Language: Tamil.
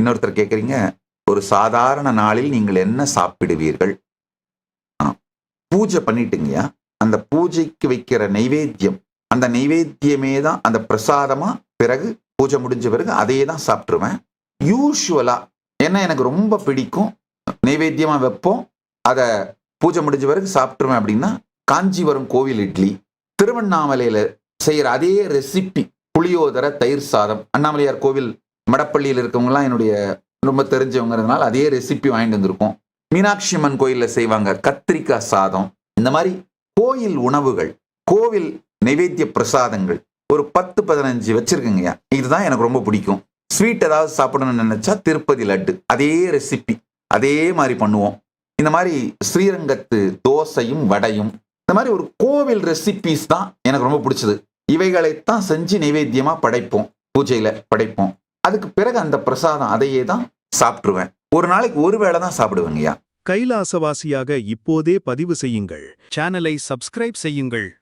இன்னொருத்தர் கேட்குறீங்க ஒரு சாதாரண நாளில் நீங்கள் என்ன சாப்பிடுவீர்கள்? ஆ, பூஜை பண்ணிட்டுங்கய்யா. அந்த பூஜைக்கு வைக்கிற நைவேத்தியம் அந்த நைவேத்தியமே தான் அந்த பிரசாதமா பிறகு பூஜை முடிஞ்ச பிறகு அதையே தான் சாப்பிட்ருவேன் யூஷுவலா என்ன எனக்கு ரொம்ப பிடிக்கும் நைவேத்தியமா வைப்போம் அதை பூஜை முடிஞ்ச பிறகு சாப்பிட்ருவேன் அப்படின்னா காஞ்சிபுரம் கோவில் இட்லி திருவண்ணாமலையில செய்யற அதே ரெசிபி புளியோதரை தயிர் சாதம் அண்ணாமலையார் கோவில் மடப்பள்ளியில் இருக்கவங்கலாம் என்னுடைய ரொம்ப தெரிஞ்சவங்கிறதுனால அதே ரெசிபி வாங்கிட்டு வந்திருக்கோம். மீனாட்சி அம்மன் கோயிலில் செய்வாங்க கத்திரிக்காய் சாதம். இந்த மாதிரி கோயில் உணவுகள் கோவில் நைவேத்திய பிரசாதங்கள் ஒரு பத்து பதினஞ்சு வச்சிருக்குங்கய்யா இதுதான் எனக்கு ரொம்ப பிடிக்கும். ஸ்வீட் ஏதாவது சாப்பிடணும்னு நினைச்சா திருப்பதி லட்டு. அதே ரெசிபி அதே மாதிரி பண்ணுவோம். இந்த மாதிரி ஸ்ரீரங்கத்து தோசையும் வடையும். இந்த மாதிரி ஒரு கோவில் ரெசிபிஸ் தான் எனக்கு ரொம்ப பிடிச்சது. இவைகளைத்தான் செஞ்சு நைவேத்தியமாக படைப்போம். பூஜையில் படைப்போம். அதுக்கு பிறகு அந்த பிரசாதம் அதையே தான் சாப்பிட்டுருவேன். ஒரு நாளைக்கு ஒரு வேளை தான் சாப்பிடுவேங்கய்யா. கைலாசவாசியாக இப்போதே பதிவு செய்யுங்கள். சேனலை சப்ஸ்கிரைப் செய்யுங்கள்.